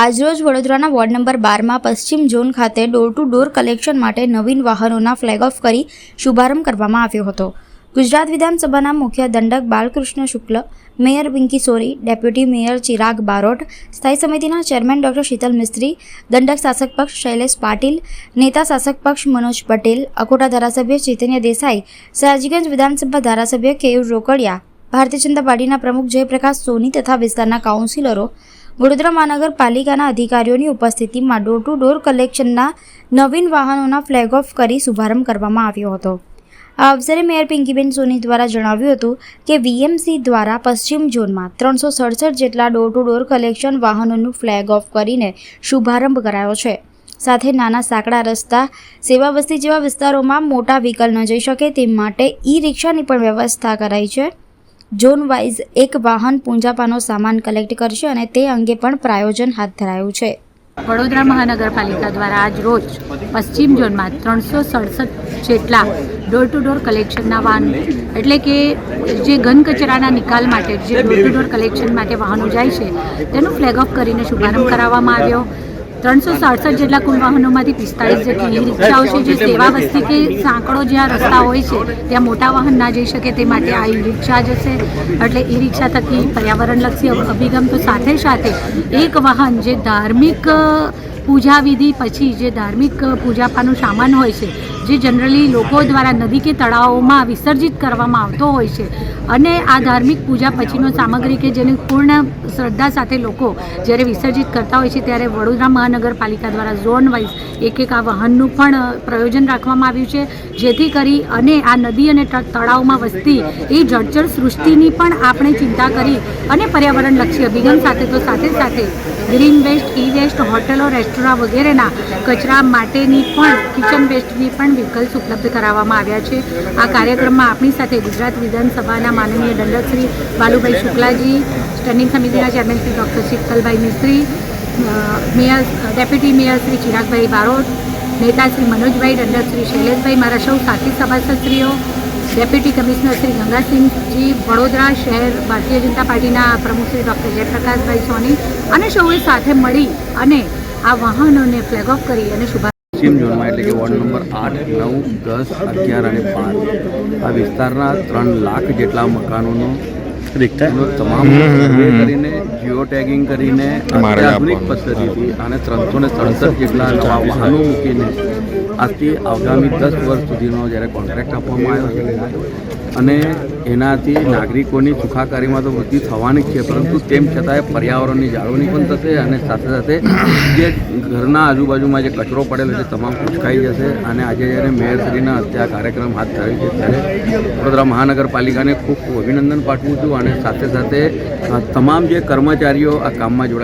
આજરોજ વડોદરાના ward number બારમાં પશ્ચિમ ઝોન ખાતે ડોર ટુ ડોર કલેક્શન માટે નવીન વાહનોના ફ્લેગ ઓફ કરી શુભારંભ કરવામાં આવ્યો હતો. ગુજરાત વિધાનસભાના મુખ્ય દંડક Balkrishna Shukla, mayor Pinky sorry, deputy mayor Chirag Barot, સ્થાયી સમિતિના ચેરમેન ડોક્ટર શીતલ મિસ્ત્રી, દંડક શાસક પક્ષ શૈલેષ પાટીલ, નેતા શાસક પક્ષ મનોજ પટેલ, અકોટા ધારાસભ્ય ચૈતન્ય દેસાઈ, સયાજીગંજ વિધાનસભા ધારાસભ્ય કેયુર રોકડિયા, ભારતીય જનતા પાર્ટીના પ્રમુખ જયપ્રકાશ સોની તથા વિસ્તારના કાઉન્સિલરો વડોદરા મહાનગરપાલિકાના અધિકારીઓની ઉપસ્થિતિમાં ડોર ટુ ડોર કલેક્શનના નવીન વાહનોના ફ્લેગ ઓફ કરી શુભારંભ કરવામાં આવ્યો હતો. આ અવસરે મેયર પિંકીબેન સોની દ્વારા જણાવ્યું હતું કે વીએમસી દ્વારા પશ્ચિમ ઝોનમાં ત્રણસો સડસઠ જેટલા ડોર ટુ ડોર કલેક્શન વાહનોનું ફ્લેગ ઓફ કરીને શુભારંભ કરાયો છે. સાથે નાના સાંકડા રસ્તા સેવા વસ્તી જેવા વિસ્તારોમાં મોટા વ્હીકલ ન જઈ શકે તે માટે ઈ રિક્ષાની પણ વ્યવસ્થા કરાઈ છે. ઝોન વાઇઝ એક વાહન પૂંજાપાનો સામાન કલેક્ટ કરશે અને તે અંગે પણ પ્રાયોજન હાથ ધરાયું છે. વડોદરા મહાનગરપાલિકા દ્વારા આજ રોજ પશ્ચિમ ઝોનમાં ત્રણસો સડસઠ જેટલા ડોર ટુ ડોર કલેક્શનના વાહન, એટલે કે જે ઘન કચરાના નિકાલ માટે, જે ડોર ટુ ડોર કલેક્શન માટે વાહનો જાય છે, તેનું ફ્લેગ ઓફ કરીને શુભારંભ કરાવવામાં આવ્યો. ત્રણસો સાડસઠ જેટલા કુલ વાહનોમાંથી પિસ્તાળીસ જેટલી રિક્ષાઓ છે, જે સેવા વસ્તી કે સાંકડો જ્યાં રસ્તા હોય છે, ત્યાં મોટા વાહન ના જઈ શકે તે માટે આ ઈ રિક્ષા જશે એટલે ઈ રિક્ષા થકી પર્યાવરણલક્ષી અભિગમ તો સાથે સાથે એક વાહન જે ધાર્મિક પૂજા વિધિ પછી જે ધાર્મિક પૂજાપાનું સામાન હોય છે જે જનરલી લોકો દ્વારા નદી કે તળાવોમાં વિસર્જિત કરવામાં આવતો હોય છે. અને આ ધાર્મિક પૂજા પછીનો સામગ્રી કે જેની પૂર્ણ શ્રદ્ધા સાથે લોકો જ્યારે વિસર્જિત કરતા હોય છે ત્યારે વડોદરા મહાનગરપાલિકા દ્વારા ઝોન વાઇઝ એક એક આ વાહનનું પણ પ્રયોજન રાખવામાં આવ્યું છે. જેથી કરી અને આ નદી અને તળાવમાં વસતી એ જળચર સૃષ્ટિની પણ આપણે ચિંતા કરી અને પર્યાવરણલક્ષી અભિગમ સાથે તો સાથે સાથે ગ્રીન વેસ્ટ, ઈ વેસ્ટ, હોટલો, રેસ્ટોરાં વગેરેના કચરા માટેની પણ, કિચન વેસ્ટની પણ વિકલ્પ ઉપલબ્ધ કરાવવામાં આવ્યા છે. આ કાર્યક્રમમાં આપણી સાથે ગુજરાત વિધાનસભાના માનનીય દંડકશ્રી બાલુભાઈ શુક્લાજી, સ્ટેન્ડિંગ સમિતિના chairman Shri doctor Sheetalbhai Mistry mayor, deputy mayor Shri Chiragbhai Barot, નેતા શ્રી મનોજભાઈ દંડક શ્રી શૈલેષભાઈ, મારા સૌ સાથી સભાસદશ્રીઓ ડેપ્યુટી કમિશનર શ્રી ગંગાસિંહજી વડોદરા શહેર ભારતીય જનતા પાર્ટીના પ્રમુખ શ્રી ડૉક્ટર જયપ્રકાશભાઈ સોની અને સૌએ સાથે મળી અને આ વાહનોને ફ્લેગ ઓફ કરી અને શુભારંભ પશ્ચિમ ઝોનમાં એટલે કે વોર્ડ નંબર આઠ નવ દસ અગિયાર અને પાંચ. આ વિસ્તારના ત્રણ લાખ જેટલા મકાનોનો તમામ કરીને જીઓ ટેગિંગ કરીને આધુનિક પદ્ધતિથી અને ત્રણસો ને સડસઠ જેટલા નવા વાહનો મૂકીને આજથી આગામી દસ વર્ષ સુધીનો જ્યારે કોન્ટ્રાક્ટ આપવામાં આવ્યો છે અને એનાથી નાગરિકોની સુખાકારીમાં તો વૃદ્ધિ થવાની જ છે પરંતુ તેમ છતાંય પર્યાવરણની જાળવણી પણ થશે અને સાથે સાથે જે ઘરના આજુબાજુમાં જે કચરો પડેલો છે તમામ ઉચકાઈ જશે અને આજે જ્યારે મેયરશ્રીના અત્યારે કાર્યક્રમ હાથ ધરાય છે ત્યારે વડોદરા મહાનગરપાલિકાને ખૂબ ખૂબ અભિનંદન પાઠવું છું અને સાથે સાથે તમામ જે કર્મચારીઓ આ કામમાં જોડાયા